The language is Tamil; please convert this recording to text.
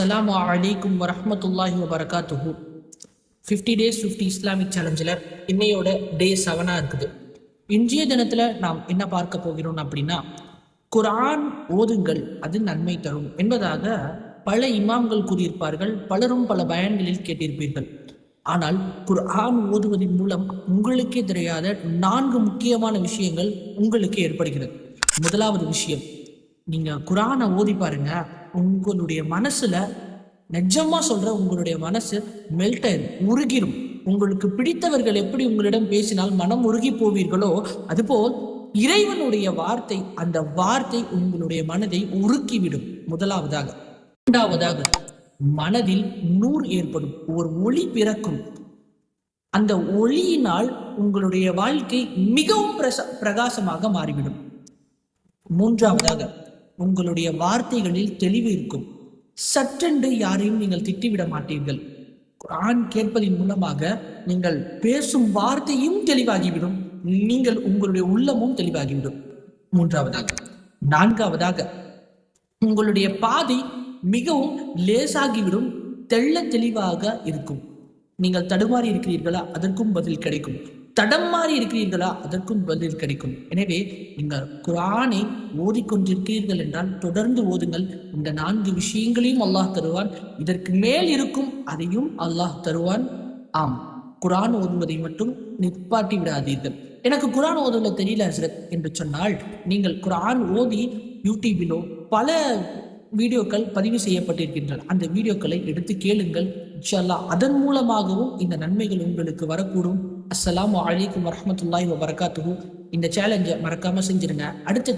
அஸ்ஸலாமு அலைக்கும் வரமத்துல்லாஹி வபரகாத்துஹு. ஃபிஃப்டி டேஸ் ஃபிஃப்டி இஸ்லாமிக் சேலஞ்சில் இன்னையோட டே செவனாக இருக்குது. இன்றைய தினத்தில் நாம் என்ன பார்க்க போகிறோம் அப்படின்னா குர்ஆன் ஓதுங்கள் அது நன்மை தரும் என்பதாக பல இமாம்கள் கூறியிருப்பார்கள் பலரும் பல பயன்களில் கேட்டிருப்பீர்கள். ஆனால் குர்ஆன் ஓதுவதன் மூலம் உங்களுக்கே தெரியாத நான்கு முக்கியமான விஷயங்கள் உங்களுக்கு ஏற்படுகிறது. முதலாவது விஷயம் நீங்க குரானை ஓதி பாருங்க உங்களுடைய மனசுல நிஜமா சொல்ற உங்களுடைய மனசு மெல்ட் ஆயிரும் உருகிரும். உங்களுக்கு பிடித்தவர்கள் எப்படி உங்களிடம் பேசினால் மனம் உருகி போவீர்களோ அதுபோல் இறைவனுடைய வார்த்தை அந்த வார்த்தை உங்களுடைய மனதை உருக்கிவிடும். முதலாவதாக இரண்டாவதாக மனதில் நூறு ஏற்படும் ஒரு ஒளி பிறக்கும். அந்த ஒளியினால் உங்களுடைய வாழ்க்கை மிகவும் பிரச பிரகாசமாக மாறிவிடும். மூன்றாவதாக உங்களுடைய வார்த்தைகளில் தெளிவு இருக்கும். சற்றென்று யாரையும் நீங்கள் திட்டிவிட மாட்டீர்கள். குரான் கேட்பதின் மூலமாக நீங்கள் பேசும் வார்த்தையும் தெளிவாகிவிடும். நீங்கள் உங்களுடைய உள்ளமும் தெளிவாகிவிடும். மூன்றாவதாக நான்காவதாக உங்களுடைய பாதை மிகவும் லேசாகிவிடும் தெள்ள தெளிவாக இருக்கும். நீங்கள் தடுமாறி இருக்கிறீர்களா? அதற்கும் பதில் கிடைக்கும். தடம் மாறி இருக்கிறீர்களா? அதற்கும் பதில் கிடைக்கும். எனவே நீங்கள் குரானை ஓதிக்கொண்டிருக்கிறீர்கள் என்றால் தொடர்ந்து ஓதுங்கள். இந்த நான்கு விஷயங்களையும் அல்லாஹ் தருவான். இதற்கு மேல் இருக்கும் அதையும் அல்லாஹ் தருவான். ஆம். குரான் ஓதுவதை மட்டும் நிப்பாட்டி விடாதீர்கள். எனக்கு குரான் ஓதுவதில் தெரியல ஹசரத் என்று சொன்னால் நீங்கள் குரான் ஓதி யூடியூபிலோ பல வீடியோக்கள் பதிவு செய்யப்பட்டிருக்கின்றன. அந்த வீடியோக்களை எடுத்து கேளுங்கள். இன்ஷா அதன் மூலமாகவும் இந்த நன்மைகள் உங்களுக்கு வரக்கூடும். அஸ்லாம் வலைக்கம் வரஹ்மத்துல்லாஹி வபரகாத்துஹு இந்த சேலஞ்சை மறக்காம செஞ்சிருங்க. அடுத்த